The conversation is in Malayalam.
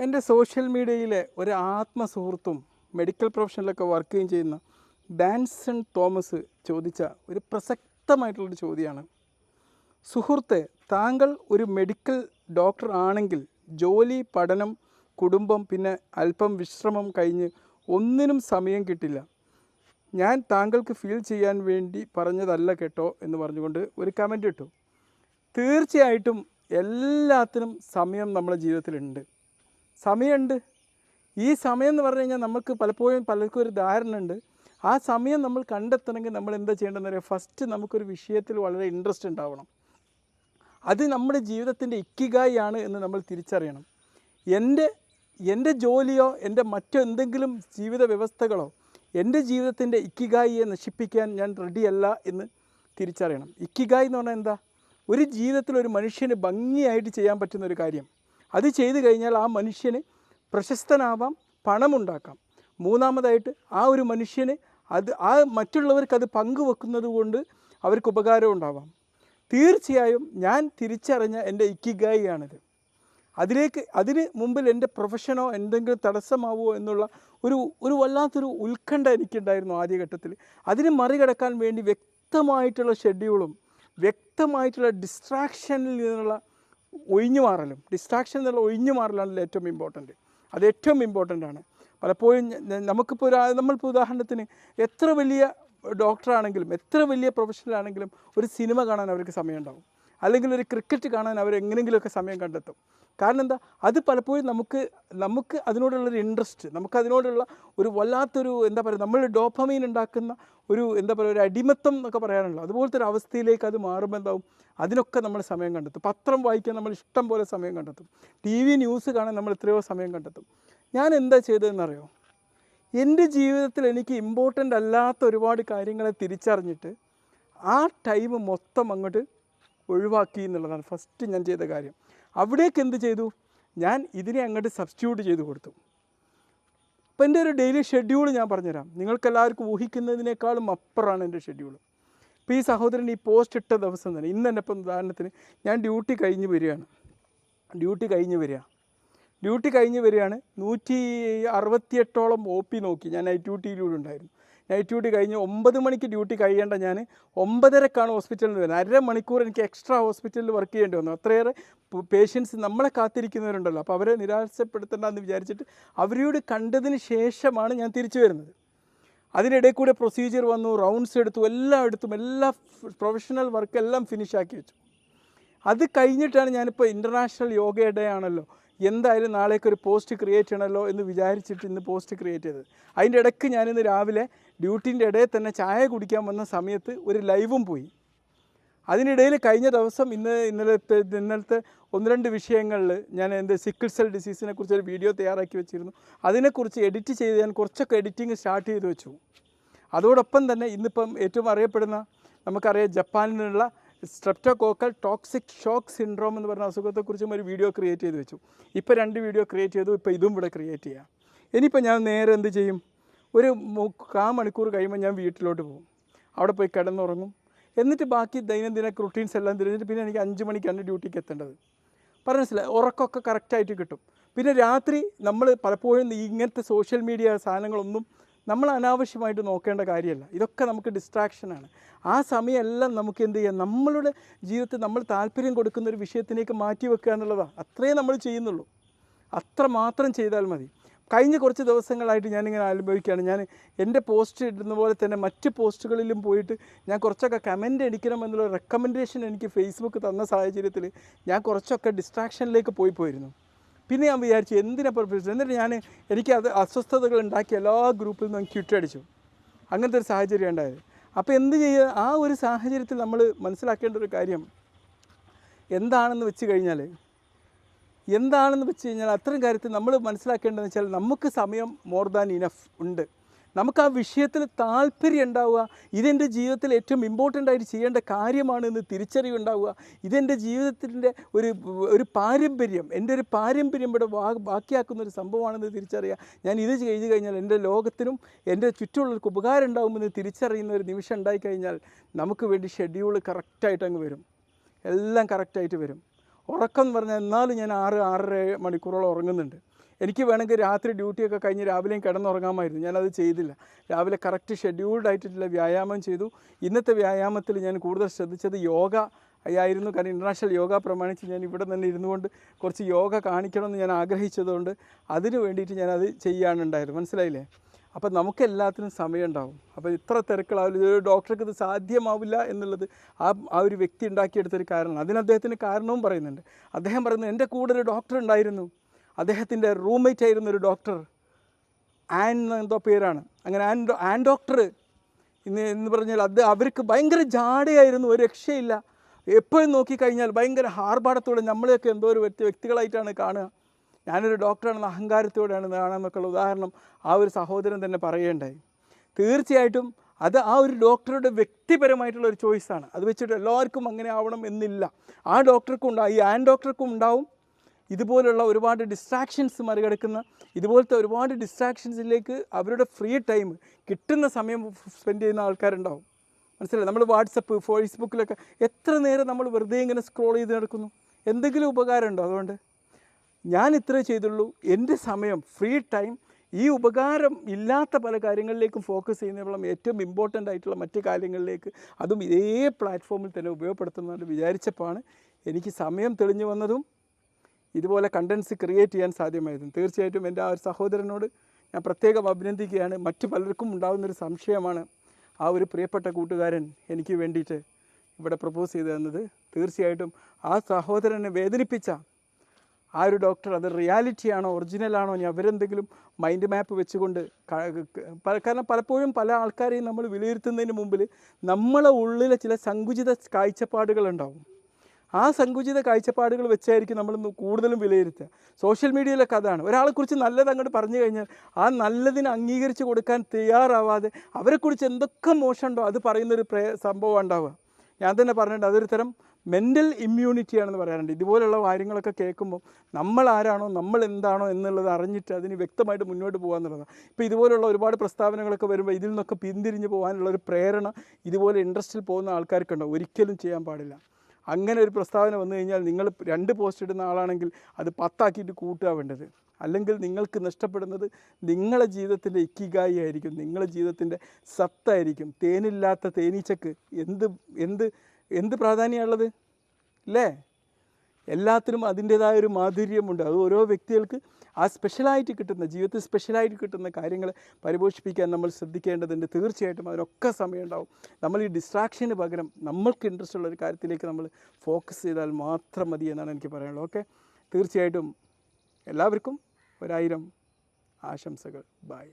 എന്റെ സോഷ്യൽ മീഡിയയിലെ ഒരു ആത്മസുഹൃത്തും മെഡിക്കൽ പ്രൊഫഷനിലൊക്കെ വർക്ക് ചെയ്യുകയും ചെയ്യുന്ന ഡാൻസൺ തോമസ് ചോദിച്ച ഒരു പ്രസക്തമായിട്ടുള്ളൊരു ചോദ്യമാണ്. സുഹൃത്തെ താങ്കൾ ഒരു മെഡിക്കൽ ഡോക്ടർ ആണെങ്കിൽ ജോലി പഠനം കുടുംബം പിന്നെ അല്പം വിശ്രമം കഴിഞ്ഞ് ഒന്നിനും സമയം കിട്ടില്ല. ഞാൻ താങ്കൾക്ക് ഫീൽ ചെയ്യാൻ വേണ്ടി പറഞ്ഞതല്ല കേട്ടോ എന്ന് പറഞ്ഞുകൊണ്ട് ഒരു കമന്റ് ഇട്ടു. തീർച്ചയായിട്ടും എല്ലാത്തിനും സമയം നമ്മുടെ ജീവിതത്തിലുണ്ട്. സമയമുണ്ട്. ഈ സമയം എന്ന് പറഞ്ഞു കഴിഞ്ഞാൽ നമുക്ക് പലപ്പോഴും പലർക്കും ഒരു ധാരണ ഉണ്ട് ആ സമയം നമ്മൾ കണ്ടെത്തണമെങ്കിൽ നമ്മൾ എന്താ ചെയ്യേണ്ടതെന്ന് അറിയാം. ഫസ്റ്റ് നമുക്കൊരു വിഷയത്തിൽ വളരെ ഇൻട്രസ്റ്റ് ഉണ്ടാവണം. അത് നമ്മുടെ ജീവിതത്തിന്റെ ഇക്കിഗായി ആണ് എന്ന് നമ്മൾ തിരിച്ചറിയണം. എന്റെ എന്റെ ജോലിയോ എന്റെ മറ്റെന്തെങ്കിലും ജീവിത വ്യവസ്ഥകളോ എന്റെ ജീവിതത്തിന്റെ ഇക്കിഗായിയെ നശിപ്പിക്കാൻ ഞാൻ റെഡിയല്ല എന്ന് തിരിച്ചറിയണം. ഇക്കിഗായി എന്ന് പറഞ്ഞാൽ എന്താ? ഒരു ജീവിതത്തിൽ ഒരു മനുഷ്യന് ഭംഗിയായിട്ട് ചെയ്യാൻ പറ്റുന്ന ഒരു കാര്യം. അത് ചെയ്തു കഴിഞ്ഞാൽ ആ മനുഷ്യന് പ്രശസ്തനാവാം പണമുണ്ടാക്കാം. മൂന്നാമതായിട്ട് ആ ഒരു മനുഷ്യന് അത് ആ മറ്റുള്ളവർക്ക് അത് പങ്കുവെക്കുന്നത് കൊണ്ട് അവർക്ക് ഉപകാരം ഉണ്ടാവാം. തീർച്ചയായും ഞാൻ തിരിച്ചറിഞ്ഞ എന്റെ ഇക്കിഗായിയാണിത്. അതിലേക്ക് അതിന് മുമ്പിൽ എന്റെ പ്രൊഫഷനോ എന്തെങ്കിലും തടസ്സമാവുമോ എന്നുള്ള ഒരു ഒരു വല്ലാത്തൊരു ഉത്കണ്ഠ എനിക്കുണ്ടായിരുന്നു ആദ്യഘട്ടത്തിൽ. അതിനെ മറികടക്കാൻ വേണ്ടി വ്യക്തമായിട്ടുള്ള ഷെഡ്യൂളും വ്യക്തമായിട്ടുള്ള ഡിസ്ട്രാക്ഷനിൽ നിന്നുള്ള ഒഴിഞ്ഞു മാറലും. ഡിസ്ട്രാക്ഷൻ എന്നുള്ള ഒഴിഞ്ഞു മാറലാണ് ഏറ്റവും ഇമ്പോർട്ടന്റ് അത് ഏറ്റവും ഇമ്പോർട്ടന്റ് ആണ്. പലപ്പോഴും നമുക്കിപ്പോൾ ഒരു നമ്മളിപ്പോൾ ഉദാഹരണത്തിന് എത്ര വലിയ ഡോക്ടറാണെങ്കിലും എത്ര വലിയ പ്രൊഫഷണൽ ആണെങ്കിലും ഒരു സിനിമ കാണാൻ അവർക്ക് സമയം ഉണ്ടാവും അല്ലെങ്കിൽ ഒരു ക്രിക്കറ്റ് കാണാൻ അവർ എങ്ങനെയെങ്കിലുമൊക്കെ സമയം കണ്ടെത്തും. കാരണം എന്താ അത് പലപ്പോഴും നമുക്ക് നമുക്ക് അതിനോടുള്ളൊരു ഇൻട്രസ്റ്റ് നമുക്ക് അതിനോടുള്ള ഒരു വല്ലാത്തൊരു എന്താ പറയുക നമ്മൾ ഡോപ്പമീൻ ഉണ്ടാക്കുന്ന ഒരു എന്താ പറയുക ഒരു അടിമത്തം എന്നൊക്കെ പറയാനുള്ളത് അതുപോലത്തെ ഒരു അവസ്ഥയിലേക്ക് അത് മാറുമ്പോൾ എന്താവും? അതിനൊക്കെ നമ്മൾ സമയം കണ്ടെത്തും. പത്രം വായിക്കാൻ നമ്മൾ ഇഷ്ടം പോലെ സമയം കണ്ടെത്തും. ടി വി ന്യൂസ് കാണാൻ നമ്മൾ എത്രയോ സമയം കണ്ടെത്തും. ഞാൻ എന്താ ചെയ്തതെന്നറിയോ? എന്റെ ജീവിതത്തിൽ എനിക്ക് ഇമ്പോർട്ടന്റ് അല്ലാത്ത ഒരുപാട് കാര്യങ്ങളെ തിരിച്ചറിഞ്ഞിട്ട് ആ ടൈം മൊത്തം അങ്ങോട്ട് ഒഴിവാക്കി എന്നുള്ളതാണ് ഫസ്റ്റ് ഞാൻ ചെയ്ത കാര്യം. അവിടേക്ക് എന്ത് ചെയ്തു? ഞാൻ ഇതിനെ അങ്ങോട്ട് സബ്സ്റ്റിറ്റ്യൂട്ട് ചെയ്ത് കൊടുത്തു. അപ്പോൾ എന്റെ ഒരു ഡെയിലി ഷെഡ്യൂൾ ഞാൻ പറഞ്ഞുതരാം. നിങ്ങൾക്കെല്ലാവർക്കും ഊഹിക്കുന്നതിനേക്കാളും അപ്പുറമാണ് എന്റെ ഷെഡ്യൂൾ ഇപ്പോൾ ഈ സഹോദരൻ ഈ പോസ്റ്റ് ഇട്ട ദിവസം തന്നെ ഇന്ന് തന്നെ ഇപ്പം ഉദാഹരണത്തിന് ഞാൻ ഡ്യൂട്ടി കഴിഞ്ഞ് വരികയാണ്. ഡ്യൂട്ടി കഴിഞ്ഞ് വരിക. ഡ്യൂട്ടി കഴിഞ്ഞ് വരികയാണ്. നൂറ്റി അറുപത്തിയെട്ടോളം ഒ പി നോക്കി. ഞാൻ നൈറ്റ് ഡ്യൂട്ടിയിലൂടെ ഉണ്ടായിരുന്നു. നൈറ്റ് ഡ്യൂട്ടി കഴിഞ്ഞ് ഒമ്പത് മണിക്ക് ഡ്യൂട്ടി കഴിയേണ്ട ഞാൻ ഒമ്പതരക്കാണ് ഹോസ്പിറ്റലിൽ നിന്ന് വരുന്നത്. അര മണിക്കൂർ എനിക്ക് എക്സ്ട്രാ ഹോസ്പിറ്റലിൽ വർക്ക് ചെയ്യേണ്ടി വന്നു. അത്രയേറെ പേഷ്യൻസ് നമ്മളെ കാത്തിരിക്കുന്നവരുണ്ടല്ലോ. അപ്പോൾ അവരെ നിരാശപ്പെടുത്തേണ്ടെന്ന് വിചാരിച്ചിട്ട് അവരോട് കണ്ടതിന് ശേഷമാണ് ഞാൻ തിരിച്ചു വരുന്നത്. അതിനിടയിൽ കൂടെ പ്രൊസീജിയർ വന്നു റൗണ്ട്സ് എടുത്തു എല്ലാം എടുത്തും എല്ലാ പ്രൊഫഷണൽ വർക്ക് എല്ലാം ഫിനിഷ് ആക്കി വെച്ചു. അത് കഴിഞ്ഞിട്ടാണ് ഞാനിപ്പോൾ ഇന്റർനാഷണൽ യോഗ ഡേ ആണല്ലോ. എന്തായാലും നാളേക്ക് ഒരു പോസ്റ്റ് ക്രിയേറ്റ് ചെയ്യണമല്ലോ എന്ന് വിചാരിച്ചിട്ട് ഇന്ന് പോസ്റ്റ് ക്രിയേറ്റ് ചെയ്തത്. അതിന്റെ ഇടയ്ക്ക് ഞാനിന്ന് രാവിലെ ഡ്യൂട്ടീന്റെ ഇടയിൽ തന്നെ ചായ കുടിക്കാൻ വന്ന സമയത്ത് ഒരു ലൈവും പോയി. അതിനിടയിൽ കഴിഞ്ഞ ദിവസം ഇന്ന് ഇന്നലത്തെ ഇന്നലത്തെ ഒന്ന് രണ്ട് വിഷയങ്ങളിൽ ഞാൻ എന്റെ സിക്കിൾ സെൽ ഡിസീസിനെ കുറിച്ച് ഒരു വീഡിയോ തയ്യാറാക്കി വെച്ചിരുന്നു. അതിനെക്കുറിച്ച് എഡിറ്റ് ചെയ്ത് ഞാൻ കുറച്ചൊക്കെ എഡിറ്റിംഗ് സ്റ്റാർട്ട് ചെയ്ത് വെച്ചു. അതോടൊപ്പം തന്നെ ഇന്നിപ്പം ഏറ്റവും അറിയപ്പെടുന്ന നമുക്കറിയാം ജപ്പാനിലുള്ള സ്ട്രെപ്റ്റോകോക്കൽ ടോക്സിക് ഷോക്ക് സിൻഡ്രോം എന്ന് പറഞ്ഞ അസുഖത്തെക്കുറിച്ചും ഒരു വീഡിയോ ക്രിയേറ്റ് ചെയ്ത് വെച്ചു. ഇപ്പോൾ രണ്ട് വീഡിയോ ക്രിയേറ്റ് ചെയ്തു ഇപ്പോൾ ഇതും ഇവിടെ ക്രിയേറ്റ് ചെയ്യാം. ഇനിയിപ്പോൾ ഞാൻ നേരെ എന്ത് ചെയ്യും? ഒരു കാ മണിക്കൂർ കഴിയുമ്പോൾ ഞാൻ വീട്ടിലോട്ട് പോകും. അവിടെ പോയി കിടന്നുറങ്ങും. എന്നിട്ട് ബാക്കി ദൈനംദിന റുട്ടീൻസ് എല്ലാം തിരിഞ്ഞിട്ട് പിന്നെ എനിക്ക് അഞ്ച് മണിക്കാണ് ഡ്യൂട്ടിക്ക് എത്തേണ്ടത്. പറഞ്ഞ മനസ്സിലായി ഉറക്കമൊക്കെ കറക്റ്റായിട്ട് കിട്ടും. പിന്നെ രാത്രി നമ്മൾ പലപ്പോഴും ഇങ്ങനത്തെ സോഷ്യൽ മീഡിയ സാധനങ്ങളൊന്നും നമ്മൾ അനാവശ്യമായിട്ട് നോക്കേണ്ട കാര്യമല്ല. ഇതൊക്കെ നമുക്ക് ഡിസ്ട്രാക്ഷനാണ് ആ സമയമെല്ലാം നമുക്ക് എന്ത് ചെയ്യാം? നമ്മളുടെ ജീവിതത്തിൽ നമ്മൾ താല്പര്യം കൊടുക്കുന്ന ഒരു വിഷയത്തിലേക്ക് മാറ്റി വെക്കുക എന്നുള്ളതാണ്. അത്രേ നമ്മൾ ചെയ്യുന്നുള്ളൂ. അത്ര മാത്രം ചെയ്താൽ മതി. കഴിഞ്ഞ കുറച്ച് ദിവസങ്ങളായിട്ട് ഞാനിങ്ങനെ അനുഭവിക്കുകയാണ് ഞാൻ എന്റെ പോസ്റ്റ് ഇടുന്ന പോലെ തന്നെ മറ്റ് പോസ്റ്റുകളിലും പോയിട്ട് ഞാൻ കുറച്ചൊക്കെ കമന്റ് അടിക്കണം എന്നുള്ള റെക്കമെൻഡേഷൻ എനിക്ക് ഫേസ്ബുക്ക് തന്ന സാഹചര്യത്തിൽ ഞാൻ കുറച്ചൊക്കെ ഡിസ്ട്രാക്ഷനിലേക്ക് പോയി പോയിരുന്നു. പിന്നെ ഞാൻ വിചാരിച്ചു എന്തിനാ പെർഫെക്ഷൻ എന്നിട്ട് ഞാൻ എനിക്ക് അത് അസ്വസ്ഥതകൾ ഉണ്ടാക്കി എല്ലാ ഗ്രൂപ്പിൽ നിന്നും ക്വിറ്റ് അടിച്ചു. അങ്ങനത്തെ ഒരു സാഹചര്യം ഉണ്ടായത്. അപ്പോൾ എന്ത് ചെയ്യുക ആ ഒരു സാഹചര്യത്തിൽ നമ്മൾ മനസ്സിലാക്കേണ്ട ഒരു കാര്യം എന്താണെന്ന് വെച്ച് കഴിഞ്ഞാൽ എന്താണെന്ന് വെച്ച് കഴിഞ്ഞാൽ അത്തരം കാര്യത്തിൽ നമ്മൾ മനസ്സിലാക്കേണ്ടതെന്ന് വെച്ചാൽ നമുക്ക് സമയം മോർ ദാൻ ഇനഫ് ഉണ്ട്. നമുക്ക് ആ വിഷയത്തിൽ താല്പര്യം ഉണ്ടാവുക. ഇതെന്റെ ജീവിതത്തിൽ ഏറ്റവും ഇമ്പോർട്ടന്റ് ആയിട്ട് ചെയ്യേണ്ട കാര്യമാണ് എന്ന് തിരിച്ചറിവുണ്ടാവുക ഇതെന്റെ ജീവിതത്തിന്റെ ഒരു ഒരു പാരമ്പര്യം എന്റെ ഒരു പാരമ്പര്യം ഇവിടെ ബാക്കിയാക്കുന്ന ഒരു സംഭവമാണെന്ന് തിരിച്ചറിയുക. ഞാൻ ഇത് ചെയ്തു കഴിഞ്ഞാൽ എന്റെ ലോകത്തിനും എന്റെ ചുറ്റുമുള്ളവർക്ക് ഉപകാരം ഉണ്ടാകുമെന്ന് തിരിച്ചറിയുന്ന ഒരു നിമിഷം ഉണ്ടായിക്കഴിഞ്ഞാൽ നമുക്ക് വേണ്ടി ഷെഡ്യൂൾ കറക്റ്റായിട്ട് അങ്ങ് വരും. എല്ലാം കറക്റ്റായിട്ട് വരും. ഉറക്കം എന്ന് പറഞ്ഞാൽ എന്നാലും ഞാൻ ആറ് ആറര മണിക്കൂറോളം ഉറങ്ങുന്നുണ്ട്. എനിക്ക് വേണമെങ്കിൽ രാത്രി ഡ്യൂട്ടിയൊക്കെ കഴിഞ്ഞ് രാവിലെയും കിടന്നുറങ്ങാമായിരുന്നു. ഞാനത് ചെയ്തില്ല. രാവിലെ കറക്റ്റ് ഷെഡ്യൂൾഡ് ആയിട്ടുള്ള വ്യായാമം ചെയ്തു. ഇന്നത്തെ വ്യായാമത്തിൽ ഞാൻ കൂടുതൽ ശ്രദ്ധിച്ചത് യോഗ ആയിരുന്നു. കാരണം ഇന്റർനാഷണൽ യോഗ പ്രമാണിച്ച് ഞാൻ ഇവിടെ തന്നെ ഇരുന്നു കൊണ്ട് കുറച്ച് യോഗ കാണിക്കണമെന്ന് ഞാൻ ആഗ്രഹിച്ചതുകൊണ്ട് അതിന് വേണ്ടിയിട്ട് ഞാനത് ചെയ്യാനുണ്ടായിരുന്നു. മനസ്സിലായില്ലേ? അപ്പം നമുക്ക് എല്ലാത്തിനും ഉണ്ടാവും അപ്പോൾ ഇത്ര തിരക്കുകളാവില്ല ഒരു ഡോക്ടർക്ക് ഇത് സാധ്യമാവില്ല എന്നുള്ളത് ആ ആ ഒരു വ്യക്തി ഉണ്ടാക്കിയെടുത്തൊരു കാരണം. അതിന് അദ്ദേഹത്തിന് കാരണവും പറയുന്നുണ്ട്. അദ്ദേഹം പറയുന്നത് എന്റെ കൂടെ ഒരു ഡോക്ടർ ഉണ്ടായിരുന്നു. അദ്ദേഹത്തിന്റെ റൂംമേറ്റ് ആയിരുന്ന ഒരു ഡോക്ടർ ആൻ എന്തോ പേരാണ്. അങ്ങനെ ആൻ ആൻ ഡോക്ടർ ഇന്ന് എന്ന് പറഞ്ഞാൽ അത് അവർക്ക് ഭയങ്കര ജാടയായിരുന്നു ഒരു രക്ഷയില്ല. എപ്പോഴും നോക്കിക്കഴിഞ്ഞാൽ ഭയങ്കര ഹാർബാടത്തോടെ നമ്മളെയൊക്കെ എന്തോ ഒരു വ്യക്തി വ്യക്തികളായിട്ടാണ് കാണുക. ഞാനൊരു ഡോക്ടറാണെന്ന അഹങ്കാരത്തോടെയാണ് കാണാമെന്നൊക്കെയുള്ള ഉദാഹരണം ആ ഒരു സഹോദരൻ തന്നെ പറയേണ്ടായി തീർച്ചയായിട്ടും അത് ആ ഒരു ഡോക്ടറുടെ വ്യക്തിപരമായിട്ടുള്ള ഒരു ചോയ്സാണ് അത് വെച്ചിട്ട് എല്ലാവർക്കും അങ്ങനെ ആവണം എന്നില്ല. ആ ഡോക്ടർക്കും ഉണ്ടാവും ഈ ആൻ ഡോക്ടർക്കും ഉണ്ടാവും ഇതുപോലുള്ള ഒരുപാട് ഡിസ്ട്രാക്ഷൻസ് മറികടക്കുന്ന ഇതുപോലത്തെ ഒരുപാട് ഡിസ്ട്രാക്ഷൻസിലേക്ക് അവരുടെ ഫ്രീ ടൈം കിട്ടുന്ന സമയം സ്പെൻഡ് ചെയ്യുന്ന ആൾക്കാരുണ്ടാവും. മനസ്സിലായി? നമ്മൾ വാട്സപ്പ് ഫേസ്ബുക്കിലൊക്കെ എത്ര നേരം നമ്മൾ വെറുതെ ഇങ്ങനെ സ്ക്രോൾ ചെയ്ത് നടക്കുന്നു? എന്തെങ്കിലും ഉപകാരമുണ്ടോ അതുകൊണ്ട്? ഞാൻ ഇത്രേ ചെയ്തുള്ളൂ. എന്റെ സമയം ഫ്രീ ടൈം ഈ ഉപകാരം ഇല്ലാത്ത പല കാര്യങ്ങളിലേക്കും ഫോക്കസ് ചെയ്യുന്നതിനുള്ള ഏറ്റവും ഇമ്പോർട്ടന്റ് ആയിട്ടുള്ള മറ്റ് കാര്യങ്ങളിലേക്ക് അതും ഇതേ പ്ലാറ്റ്ഫോമിൽ തന്നെ ഉപയോഗപ്പെടുത്തുന്നതെന്ന് വിചാരിച്ചപ്പോഴാണ് എനിക്ക് സമയം തെളിഞ്ഞു വന്നതും ഇതുപോലെ കണ്ടൻസ് ക്രിയേറ്റ് ചെയ്യാൻ സാധ്യമായിരുന്നു. തീർച്ചയായിട്ടും എന്റെ ആ ഒരു സഹോദരനോട് ഞാൻ പ്രത്യേകം അഭിനന്ദിക്കുകയാണ്. മറ്റു പലർക്കും ഉണ്ടാകുന്നൊരു സംശയമാണ് ആ ഒരു പ്രിയപ്പെട്ട കൂട്ടുകാരൻ എനിക്ക് വേണ്ടിയിട്ട് ഇവിടെ പ്രപ്പോസ് ചെയ്തു തന്നത് തീർച്ചയായിട്ടും ആ സഹോദരനെ വേദനിപ്പിച്ച ആ ഒരു ഡോക്ടർ അത് റിയാലിറ്റിയാണോ ഒറിജിനലാണോ ഇനി അവരെന്തെങ്കിലും മൈൻഡ് മാപ്പ് വെച്ചുകൊണ്ട് കാരണം പലപ്പോഴും പല ആൾക്കാരെയും നമ്മൾ വിലയിരുത്തുന്നതിന് മുമ്പിൽ നമ്മളെ ഉള്ളിലെ ചില സങ്കുചിത കാഴ്ചപ്പാടുകളുണ്ടാവും ആ സങ്കുചിത കാഴ്ചപ്പാടുകൾ വെച്ചായിരിക്കും നമ്മൾ കൂടുതലും വിലയിരുത്തുക. സോഷ്യൽ മീഡിയയിലൊക്കെ അതാണ്. ഒരാളെക്കുറിച്ച് നല്ലത് അങ്ങോട്ട് പറഞ്ഞു കഴിഞ്ഞാൽ ആ നല്ലതിന് അംഗീകരിച്ച് കൊടുക്കാൻ തയ്യാറാവാതെ അവരെക്കുറിച്ച് എന്തൊക്കെ മോശമുണ്ടോ അത് പറയുന്നൊരു പ്രേ സംഭവം ഉണ്ടാവുക. ഞാൻ തന്നെ പറഞ്ഞിട്ടുണ്ട് അതൊരു തരം മെന്റൽ ഇമ്മ്യൂണിറ്റിയാണെന്ന് പറയാറുണ്ട്. ഇതുപോലുള്ള കാര്യങ്ങളൊക്കെ കേൾക്കുമ്പോൾ നമ്മൾ ആരാണോ നമ്മൾ എന്താണോ എന്നുള്ളത് അറിഞ്ഞിട്ട് അതിന് വ്യക്തമായിട്ട് മുന്നോട്ട് പോകുക എന്നുള്ളതാണ്. ഇപ്പോൾ ഇതുപോലുള്ള ഒരുപാട് പ്രസ്താവനകളൊക്കെ വരുമ്പോൾ ഇതിൽ നിന്നൊക്കെ പിന്തിരിഞ്ഞ് പോകാനുള്ള ഒരു പ്രേരണ ഇതുപോലെ ഇൻട്രസ്റ്റിൽ പോകുന്ന ആൾക്കാർക്കുണ്ടോ. ഒരിക്കലും ചെയ്യാൻ പാടില്ല. അങ്ങനെ ഒരു പ്രസ്താവന വന്നു കഴിഞ്ഞാൽ നിങ്ങൾ രണ്ട് പോസ്റ്റ് ഇടുന്ന ആളാണെങ്കിൽ അത് പത്താക്കിയിട്ട് കൂട്ടുക വേണ്ടത്. അല്ലെങ്കിൽ നിങ്ങൾക്ക് നഷ്ടപ്പെടുന്നത് നിങ്ങളുടെ ജീവിതത്തിന്റെ ഇക്കിഗായി ആയിരിക്കും. നിങ്ങളെ ജീവിതത്തിന്റെ സത്തായിരിക്കും. തേനില്ലാത്ത തേനീച്ചക്ക് എന്ത് എന്ത് എന്ത് പ്രാധാന്യമുള്ളത് അല്ലേ എല്ലാത്തിനും അതിന്റേതായ ഒരു മാധുര്യമുണ്ട്. അത് ഓരോ വ്യക്തികൾക്ക് ആ സ്പെഷ്യലായിട്ട് കിട്ടുന്ന ജീവിതത്തിൽ സ്പെഷ്യലായിട്ട് കിട്ടുന്ന കാര്യങ്ങൾ പരിപോഷിപ്പിക്കാൻ നമ്മൾ ശ്രദ്ധിക്കേണ്ടതുണ്ട്. തീർച്ചയായിട്ടും അതിനൊക്കെ സമയം ഉണ്ടാവും നമ്മൾ ഈ ഡിസ്ട്രാക്ഷന് പകരം നമ്മൾക്ക് ഇൻട്രസ്റ്റ് ഉള്ള ഒരു കാര്യത്തിലേക്ക് നമ്മൾ ഫോക്കസ് ചെയ്താൽ മാത്രം മതി എന്നാണ് എനിക്ക് പറയാനുള്ളത്. ഓക്കെ തീർച്ചയായിട്ടും എല്ലാവർക്കും ഒരായിരം ആശംസകൾ. ബൈ